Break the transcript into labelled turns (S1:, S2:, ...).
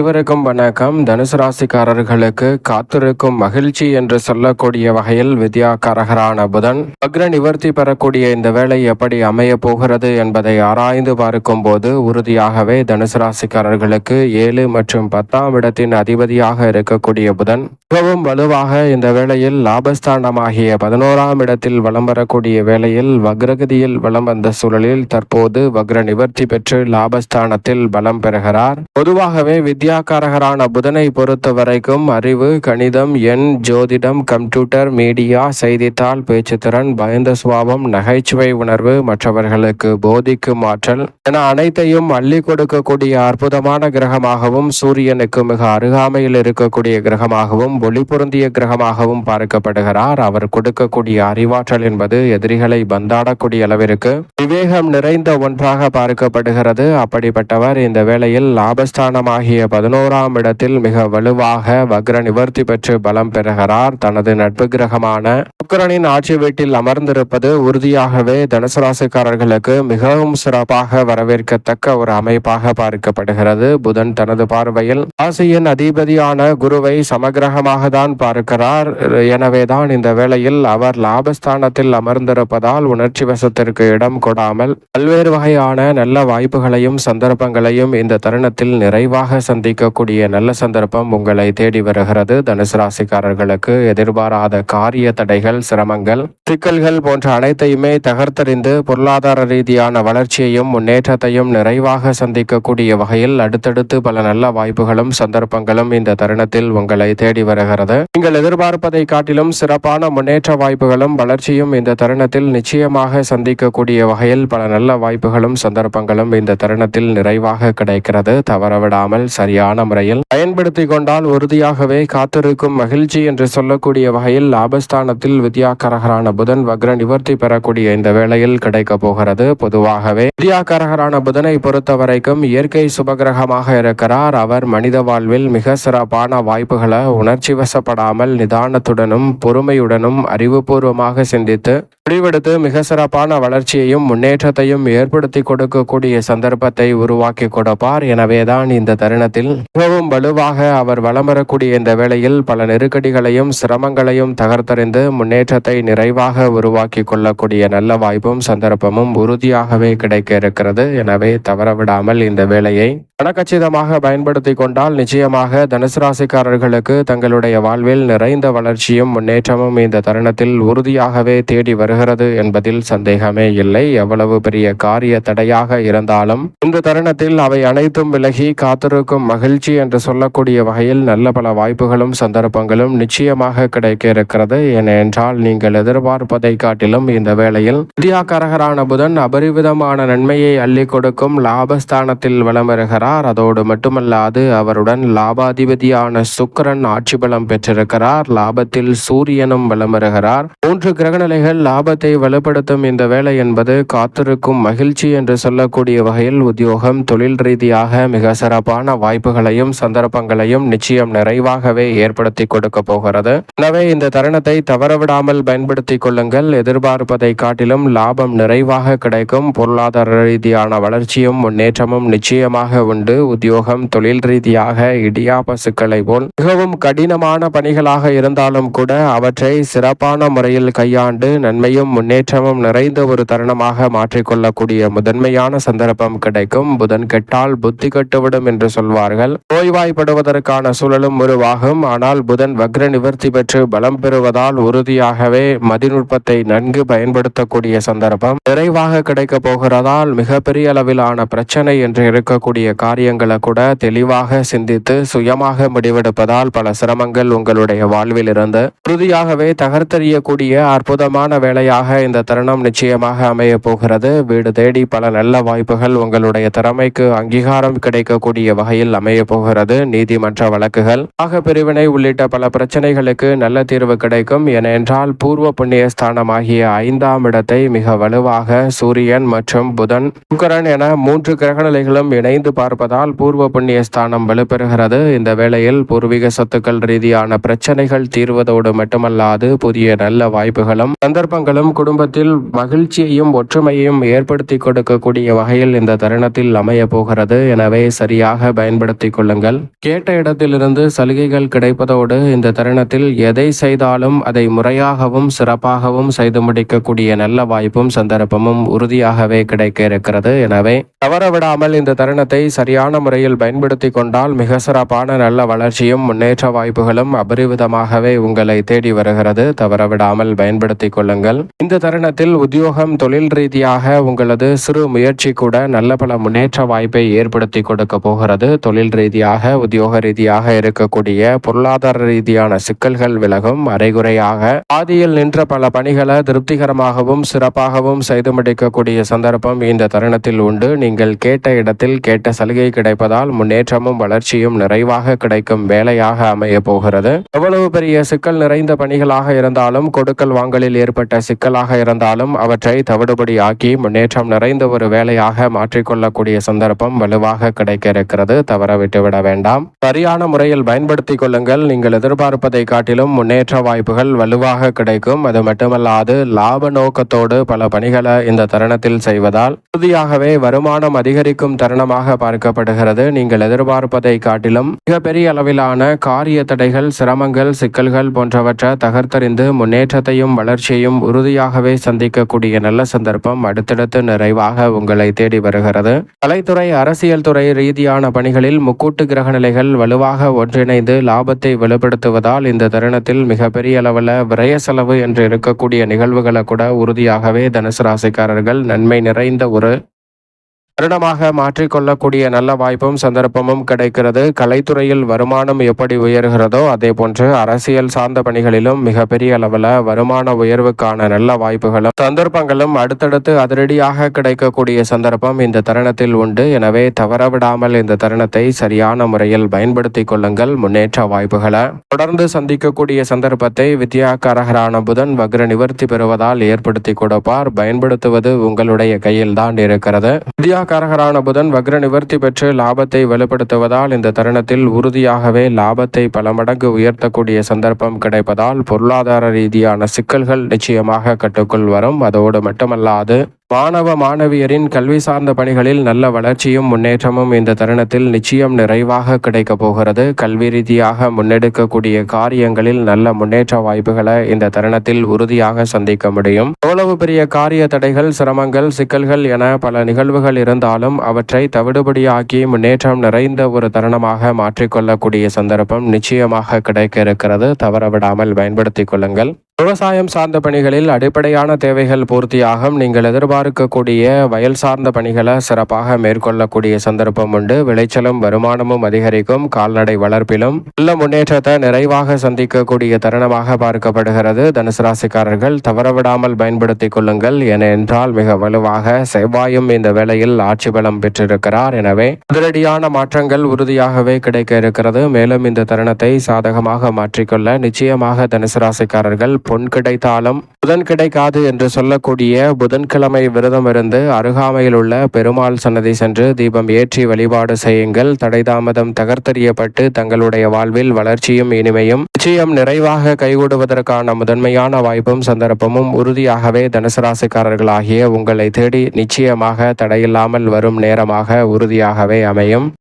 S1: இவருக்கும் வணக்கம். தனுசு ராசிக்காரர்களுக்கு காத்திருக்கும் மகிழ்ச்சி என்று சொல்லக்கூடிய வகையில் வித்யாகாரகரான புதன் அக்ர நிவர்த்தி பெறக்கூடிய இந்த வேலை எப்படி அமைய போகிறது என்பதை ஆராய்ந்து பார்க்கும் போது உறுதியாகவே தனுசு ராசிக்காரர்களுக்கு ஏழு மற்றும் பத்தாம் இடத்தின் அதிபதியாக இருக்கக்கூடிய புதன் மிகவும் வலுவாக இந்த வேளையில் லாபஸ்தானமாகிய பதினோராம் இடத்தில் வலம் வரக்கூடிய வேளையில் வக்ரகதியில் வலம் வந்த சூழலில் தற்போது வக்ர நிவர்த்தி பெற்று லாபஸ்தானத்தில் பலம் பெறுகிறார். பொதுவாகவே வித்யா வித்யாகாரகரான புதனை பொறுத்த வரைக்கும் அறிவு கணிதம் எண் ஜோதிடம் கம்ப்யூட்டர் மீடியா செய்தித்தாள் பேச்சுத்திறன் பயந்த சுவாபம் நகைச்சுவை உணர்வு மற்றவர்களுக்கு போதிக்கும் ஆற்றல் என அனைத்தையும் அள்ளி கொடுக்கக்கூடிய அற்புதமான கிரகமாகவும் சூரியனுக்கு மிக அருகாமையில் இருக்கக்கூடிய கிரகமாகவும் ஒளி பொருந்திய கிரகமாகவும் பார்க்கப்படுகிறார். அவர் கொடுக்கக்கூடிய அறிவாற்றல் என்பது எதிரிகளை பந்தாடக்கூடிய அளவிற்கு விவேகம் நிறைந்த ஒன்றாக பார்க்கப்படுகிறது. அப்படிப்பட்டவர் இந்த வேளையில் லாபஸ்தானமாகிய பதினோராம் இடத்தில் மிக வலுவாக வக்ர நிவர்த்தி பெற்று பலம் பெறுகிறார். தனது நட்பு கிரகமான சுக்கரனின் ஆட்சி வீட்டில் அமர்ந்திருப்பது உறுதியாகவே தனுசு ராசிக்காரர்களுக்கு மிகவும் சிறப்பாக வரவேற்கத்தக்க ஒரு அமைப்பாக பார்க்கப்படுகிறது. புதன் தனது பார்வையில் ராசியின் அதிபதியான குருவை சமகிரகமாக தான் பார்க்கிறார். எனவேதான் இந்த வேளையில் அவர் லாபஸ்தானத்தில் அமர்ந்திருப்பதால் உணர்ச்சி வசத்திற்கு இடம் கொடாமல் பல்வேறு வகையான நல்ல வாய்ப்புகளையும் சந்தர்ப்பங்களையும் இந்த தருணத்தில் நிறைவாக சந்திக்கக்கூடிய நல்ல சந்தர்ப்பம் உங்களை தேடி வருகிறது. தனுசு ராசிக்காரர்களுக்கு எதிர்பாராத காரிய தடைகள் சிரமங்கள் சிக்கல்கள் போன்ற அனைத்தையுமே தகர்த்தறிந்து பொருளாதார ரீதியான வளர்ச்சியையும் முன்னேற்றத்தையும் நிறைவாக சந்திக்கக்கூடிய வகையில் அடுத்தடுத்து பல நல்ல வாய்ப்புகளும் சந்தர்ப்பங்களும் இந்த தருணத்தில் உங்களை தேடி வருகிறது. நீங்கள் எதிர்பார்ப்பதை காட்டிலும் சிறப்பான முன்னேற்ற வாய்ப்புகளும் வளர்ச்சியும் இந்த தருணத்தில் நிச்சயமாக சந்திக்கக்கூடிய வகையில் பல நல்ல வாய்ப்புகளும் சந்தர்ப்பங்களும் இந்த தருணத்தில் நிறைவாக கிடைக்கிறது. தவறவிடாமல் சரியான முறையில் பயன்படுத்தி கொண்டால் உறுதியாகவே காத்திருக்கும் மகிழ்ச்சி என்று சொல்லக்கூடிய வகையில் லாபஸ்தானத்தில் வித்யாகரகரான புதன் வக்ர நிவர்த்தி பெறக்கூடிய இந்த வேளையில் கிடைக்க போகிறது. பொதுவாகவே வித்யாகரகரான புதனை பொறுத்த வரைக்கும் இயற்கை சுபகிரகமாக இருக்கிறார். அவர் மனித வாழ்வில் மிக சிறப்பான வாய்ப்புகளை உணர்ச்சி வசப்படாமல் நிதானத்துடனும் பொறுமையுடனும் அறிவுபூர்வமாக சிந்தித்து முடிவெடுத்து மிக சிறப்பான வளர்ச்சியையும் முன்னேற்றத்தையும் ஏற்படுத்தி கொடுக்கக்கூடிய சந்தர்ப்பத்தை உருவாக்கி கொடுப்பார். எனவேதான் இந்த தருணத்தில் மிகவும் வலுவாக அவர் வலம் வரக்கூடிய இந்த வேளையில் பல நெருக்கடிகளையும் சிரமங்களையும் தகர்த்தறிந்து முன்னேற்றத்தை நிறைவாக உருவாக்கி கொள்ளக்கூடிய நல்ல வாய்ப்பும் சந்தர்ப்பமும் உறுதியாகவே கிடைக்க இருக்கிறது. எனவே தவறவிடாமல் இந்த வேலையை பணக்கச்சிதமாக பயன்படுத்தி கொண்டால் நிச்சயமாக தனுசு ராசிக்காரர்களுக்கு தங்களுடைய வாழ்வில் நிறைந்த வளர்ச்சியும் முன்னேற்றமும் இந்த தருணத்தில் உறுதியாகவே தேடி வருகிறது என்பதில் சந்தேகமே இல்லை. எவ்வளவு பெரிய காரிய தடையாக இருந்தாலும் இந்த தருணத்தில் அவை அனைத்தும் விலகி காத்திருக்கும் மகிழ்ச்சி என்று சொல்லக்கூடிய வகையில் நல்ல பல வாய்ப்புகளும் சந்தர்ப்பங்களும் நிச்சயமாக கிடைக்க இருக்கிறது ஏனென்றால் நீங்கள் எதிர்பார்ப்பதை காட்டிலும் இந்த வேளையில் வித்யாகரகரான புதன் அபரிவிதமான நன்மையை அள்ளி கொடுக்கும் லாபஸ்தானத்தில் வலம் வருகிறார். அதோடு மட்டுமல்லாது அவருடன் லாபாதிபதியான சுக்கரன் ஆட்சி பலம் பெற்றிருக்கிறார். லாபத்தில் சூரியனும் வலம் வருகிறார். மூன்று கிரகநிலைகள் லாபத்தை வலுப்படுத்தும் இந்த வேலை என்பது காத்திருக்கும் மகிழ்ச்சி என்று சொல்லக்கூடிய வகையில் உத்தியோகம் தொழில் ரீதியாக மிக சிறப்பான வாய்ப்பு. வாய்ப்புகளையும் சந்தர்ப்பங்களையும் நிச்சயம் நிறைவாகவே ஏற்படுத்தி கொடுக்க போகிறது. எனவே இந்த தருணத்தை தவறவிடாமல் பயன்படுத்திக் கொள்ளுங்கள். எதிர்பார்ப்பதை காட்டிலும் லாபம் நிறைவாக கிடைக்கும். பொருளாதார ரீதியான வளர்ச்சியும் முன்னேற்றமும் நிச்சயமாக உண்டு. உத்தியோகம் தொழில் ரீதியாக இடியாபசுக்களை போல். மிகவும் கடினமான பணிகளாக இருந்தாலும் கூட அவற்றை சிறப்பான முறையில் கையாண்டு நன்மையும் முன்னேற்றமும் நிறைந்த ஒரு தருணமாக மாற்றிக்கொள்ளக்கூடிய முதன்மையான சந்தர்ப்பம் கிடைக்கும். புதன் கெட்டால் புத்தி கட்டுவிடும் என்று சொல்வார். சொல்வார்கள் நோய்வாய்ப்படுவதற்கான சூழலும் உருவாகும். ஆனால் புதன் வக்ர நிவர்த்தி பெற்று பலம் பெறுவதால் உறுதியாகவே மதிநுட்பத்தை நன்கு பயன்படுத்தக்கூடிய சந்தர்ப்பம். நிறைவாக கிடைக்க போகிறதால் மிகப்பெரிய அளவிலான பிரச்சனை என்று இருக்கக்கூடிய காரியங்களை கூட தெளிவாக சிந்தித்து சுயமாக முடிவெடுப்பதால் பல சிரமங்கள் உங்களுடைய வாழ்வில் இருந்து உறுதியாகவே தகர்த்தெறியக்கூடிய அற்புதமான வேலையாக இந்த தருணம் நிச்சயமாக அமைய போகிறது. வீடு தேடி பல நல்ல வாய்ப்புகள் உங்களுடைய திறமைக்கு அங்கீகாரம் கிடைக்கக்கூடிய வகையில் அமைய போகிறது. நீதிமன்ற வழக்குகள். ஆக பிரிவினை உள்ளிட்ட பல பிரச்சனைகளுக்கு நல்ல தீர்வு கிடைக்கும் ஏனென்றால் பூர்வ புண்ணிய ஸ்தானமாகிய ஐந்தாம் இடத்தை மிக வலுவாக சூரியன் மற்றும் புதன் சுக்கரன் என மூன்று கிரகநிலைகளும் இணைந்து பார்ப்பதால் பூர்வ புண்ணிய ஸ்தானம் வலுப்பெறுகிறது. இந்த வேளையில் பூர்வீக சொத்துக்கள் ரீதியான பிரச்சனைகள் தீர்வதோடு மட்டுமல்லாது புதிய நல்ல வாய்ப்புகளும் சந்தர்ப்பங்களும் குடும்பத்தில் மகிழ்ச்சியையும் ஒற்றுமையையும் ஏற்படுத்தி கொடுக்கக்கூடிய வகையில் இந்த தருணத்தில் அமைய போகிறது. எனவே சரியாக பயன்படுத்தி பயன்படுத்திக் கொள்ளுங்கள். கேட்ட இடத்திலிருந்து சலுகைகள் கிடைப்பதோடு இந்த தருணத்தில் எதை செய்தாலும் அதை முறையாகவும் சிறப்பாகவும் செய்து முடிக்கக்கூடிய நல்ல வாய்ப்பும் சந்தர்ப்பமும் உறுதியாகவே கிடைக்க இருக்கிறது. எனவே தவறவிடாமல் இந்த தருணத்தை சரியான முறையில் பயன்படுத்தி கொண்டால் மிக சிறப்பான நல்ல வளர்ச்சியும் முன்னேற்ற வாய்ப்புகளும் அபரிவிதமாகவே உங்களை தேடி வருகிறது. தவறவிடாமல் பயன்படுத்திக் கொள்ளுங்கள். இந்த தருணத்தில் உத்தியோகம் தொழில் ரீதியாக உங்களது சிறு முயற்சி கூட நல்ல பல முன்னேற்ற வாய்ப்பை ஏற்படுத்தி கொடுக்க போகிறது. தொழில் ரீதியாக உத்தியோக ரீதியாக இருக்கக்கூடிய பொருளாதார ரீதியான சிக்கல்கள் விலகும் அரைகுறையாக. பாதியில் நின்ற பல பணிகளை திருப்திகரமாகவும் சிறப்பாகவும் செய்து முடிக்கக்கூடிய சந்தர்ப்பம் இந்த தருணத்தில் உண்டு. நீங்கள் கேட்ட இடத்தில் கேட்ட சலுகை கிடைப்பதால் முன்னேற்றமும் வளர்ச்சியும் நிறைவாக கிடைக்கும் வேலையாக அமைய போகிறது. எவ்வளவு பெரிய சிக்கல் நிறைந்த பணிகளாக இருந்தாலும் கொடுக்கல் வாங்கலில் ஏற்பட்ட சிக்கலாக இருந்தாலும் அவற்றை தவிடுபடி ஆக்கி முன்னேற்றம் நிறைந்த ஒரு வேலையாக மாற்றிக்கொள்ளக்கூடிய சந்தர்ப்பம் வலுவாக கிடைக்க இருக்கிறது. தவறு விட்டுவிட வேண்டாம். சரியான முறையில் பயன்படுத்திக் கொள்ளுங்கள். நீங்கள் எதிர்பார்ப்பதை காட்டிலும் முன்னேற்ற வாய்ப்புகள் வலுவாக கிடைக்கும். அது மட்டுமல்லாது லாப நோக்கத்தோடு பல பணிகளை இந்த தருணத்தில் செய்வதால் உறுதியாகவே வருமானம் அதிகரிக்கும் தருணமாக பார்க்கப்படுகிறது. நீங்கள் எதிர்பார்ப்பதை காட்டிலும் மிகப்பெரிய அளவிலான காரிய தடைகள் சிரமங்கள் சிக்கல்கள் போன்றவற்றை தகர்த்தறிந்து முன்னேற்றத்தையும் வளர்ச்சியையும் உறுதியாகவே சந்திக்கக்கூடிய நல்ல சந்தர்ப்பம் அடுத்தடுத்து நிறைவாக உங்களை தேடி வருகிறது. கலைத்துறை அரசியல் துறை ரீதியான பணிகளில் முக்கூட்டு கிரக நிலைகள் வலுவாக ஒன்றிணைந்து லாபத்தை வலுப்படுத்துவதால் இந்த தருணத்தில் மிகப்பெரிய அளவில் விரய செலவு என்று இருக்கக்கூடிய நிகழ்வுகளை கூட உறுதியாகவே தனுசு ராசிக்காரர்கள் நன்மை நிறைந்த ஒரு தருணமாக மாற்றிக்கொள்ளக்கூடிய நல்ல வாய்ப்பும் சந்தர்ப்பமும் கிடைக்கிறது. கலைத்துறையில் வருமானம் எப்படி உயர்கிறதோ அதே போன்று அரசியல் சார்ந்த பணிகளிலும் மிகப்பெரிய அளவில் வருமான உயர்வுக்கான நல்ல வாய்ப்புகளும் சந்தர்ப்பங்களும் அடுத்தடுத்து அதிரடியாக கிடைக்கக்கூடிய சந்தர்ப்பம் இந்த தருணத்தில் உண்டு. எனவே தவறவிடாமல் இந்த தருணத்தை சரியான முறையில் பயன்படுத்தி கொள்ளுங்கள். முன்னேற்ற வாய்ப்புகளை தொடர்ந்து சந்திக்கக்கூடிய சந்தர்ப்பத்தை வித்யாகாரகரான புதன் வக்ர நிவர்த்தி பெறுவதால் ஏற்படுத்தி கொடுப்பார். பயன்படுத்துவது உங்களுடைய கையில் தான் இருக்கிறது கரகரான புதன் வக்ர நிவர்த்தி பெற்று லாபத்தை வலுப்படுத்துவதால் இந்த தருணத்தில் உறுதியாகவே லாபத்தை பல மடங்கு உயர்த்தக்கூடிய சந்தர்ப்பம் கிடைப்பதால் பொருளாதார ரீதியான சிக்கல்கள் நிச்சயமாக கட்டுக்குள் வரும். அதோடு மட்டுமல்லாது மாணவ மாணவியரின் கல்வி சார்ந்த பணிகளில் நல்ல வளர்ச்சியும் முன்னேற்றமும் இந்த தருணத்தில் நிச்சயம் நிறைவாக கிடைக்க போகிறது. கல்வி ரீதியாக முன்னெடுக்கக்கூடிய காரியங்களில் நல்ல முன்னேற்ற வாய்ப்புகளை இந்த தருணத்தில் உறுதியாக சந்திக்க முடியும். எவ்வளவு பெரிய காரிய தடைகள் சிரமங்கள் சிக்கல்கள் என பல நிகழ்வுகள் இருந்தாலும் அவற்றை தவிடுபடியாக்கி முன்னேற்றம் நிறைந்த ஒரு தருணமாக மாற்றிக்கொள்ளக்கூடிய சந்தர்ப்பம் நிச்சயமாக கிடைக்க இருக்கிறது. தவறவிடாமல் பயன்படுத்திக் கொள்ளுங்கள். விவசாயம் சார்ந்த பணிகளில் அடிப்படையான தேவைகள் பூர்த்தியாகும். நீங்கள் எதிர்பார்க்கக்கூடிய வயல் சார்ந்த பணிகளை சிறப்பாக மேற்கொள்ளக்கூடிய சந்தர்ப்பம் உண்டு. விளைச்சலும் வருமானமும் அதிகரிக்கும். கால்நடை வளர்ப்பிலும் நல்ல முன்னேற்றத்தை நிறைவாக சந்திக்கக்கூடிய தருணமாக பார்க்கப்படுகிறது. தனுசு ராசிக்காரர்கள் தவறவிடாமல் பயன்படுத்திக் கொள்ளுங்கள். ஏனென்றால் மிக வலுவாக செவ்வாயும் இந்த வேளையில் ஆட்சி பலம் பெற்றிருக்கிறார். எனவே அதிரடியான மாற்றங்கள் உறுதியாகவே கிடைக்க இருக்கிறது. மேலும் இந்த தருணத்தை சாதகமாக மாற்றிக்கொள்ள நிச்சயமாக தனுசு ராசிக்காரர்கள் பொன் கிடைத்தாலும் புதன் கிடைக்காது என்று சொல்லக்கூடிய புதன்கிழமை விரதம் இருந்து அருகாமையில் உள்ள பெருமாள் சன்னதி சென்று தீபம் ஏற்றி வழிபாடு செய்யுங்கள். தடைதாமதம் தகர்த்தறியப்பட்டு தங்களுடைய வாழ்வில் வளர்ச்சியும் இனிமையும் நிச்சயம் நிறைவாக கைகூடுவதற்கான முதன்மையான வாய்ப்பும் சந்தர்ப்பமும் உறுதியாகவே தனுசராசிக்காரர்களாகிய உங்களை தேடி நிச்சயமாக தடையில்லாமல் வரும் நேரமாக உறுதியாகவே அமையும்.